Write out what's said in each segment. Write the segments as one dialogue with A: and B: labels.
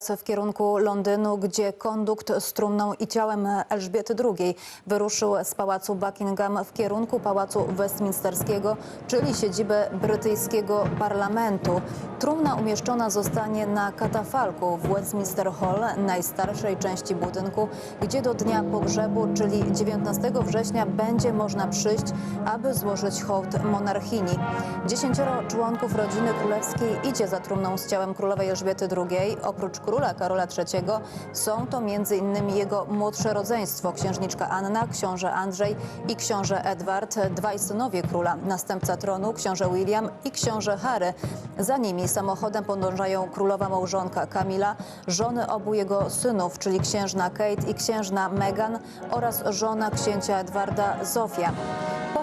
A: w kierunku Londynu, gdzie kondukt z trumną i ciałem Elżbiety II wyruszył z pałacu Buckingham w kierunku pałacu Westminsterskiego, czyli siedziby brytyjskiego parlamentu. Trumna umieszczona zostanie na katafalku w Westminster Hall, najstarszej części budynku, gdzie do dnia pogrzebu, czyli 19 września, będzie można przyjść, aby złożyć hołd monarchini. Dziesięcioro członków rodziny królewskiej idzie za trumną z ciałem królowej Elżbiety II. Oprócz króla Karola III są to m.in. jego młodsze rodzeństwo, księżniczka Anna, książę Andrzej i książę Edward, dwaj synowie króla, następca tronu, książę William i książę Harry. Za nimi samochodem podążają królowa małżonka Kamila, żony obu jego synów, czyli księżna Kate i księżna Meghan oraz żona księcia Edwarda Zofia.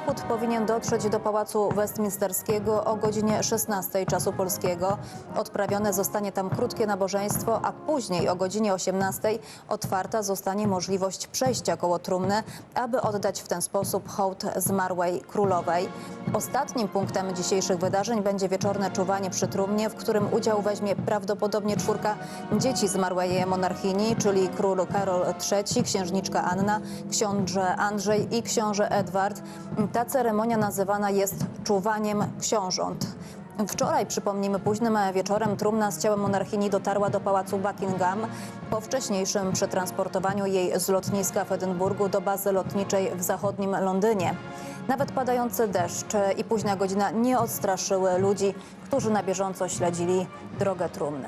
A: Pochód powinien dotrzeć do Pałacu Westminsterskiego o godzinie 16 czasu polskiego. Odprawione zostanie tam krótkie nabożeństwo, a później o godzinie 18 otwarta zostanie możliwość przejścia koło trumny, aby oddać w ten sposób hołd zmarłej królowej. Ostatnim punktem dzisiejszych wydarzeń będzie wieczorne czuwanie przy trumnie, w którym udział weźmie prawdopodobnie czwórka dzieci zmarłej monarchini, czyli król Karol III, księżniczka Anna, książę Andrzej i książę Edward. Ta ceremonia nazywana jest czuwaniem książąt. Wczoraj, przypomnijmy, późnym wieczorem trumna z ciałem monarchini dotarła do pałacu Buckingham. Po wcześniejszym przetransportowaniu jej z lotniska w Edynburgu do bazy lotniczej w zachodnim Londynie. Nawet padający deszcz i późna godzina nie odstraszyły ludzi, którzy na bieżąco śledzili drogę trumny.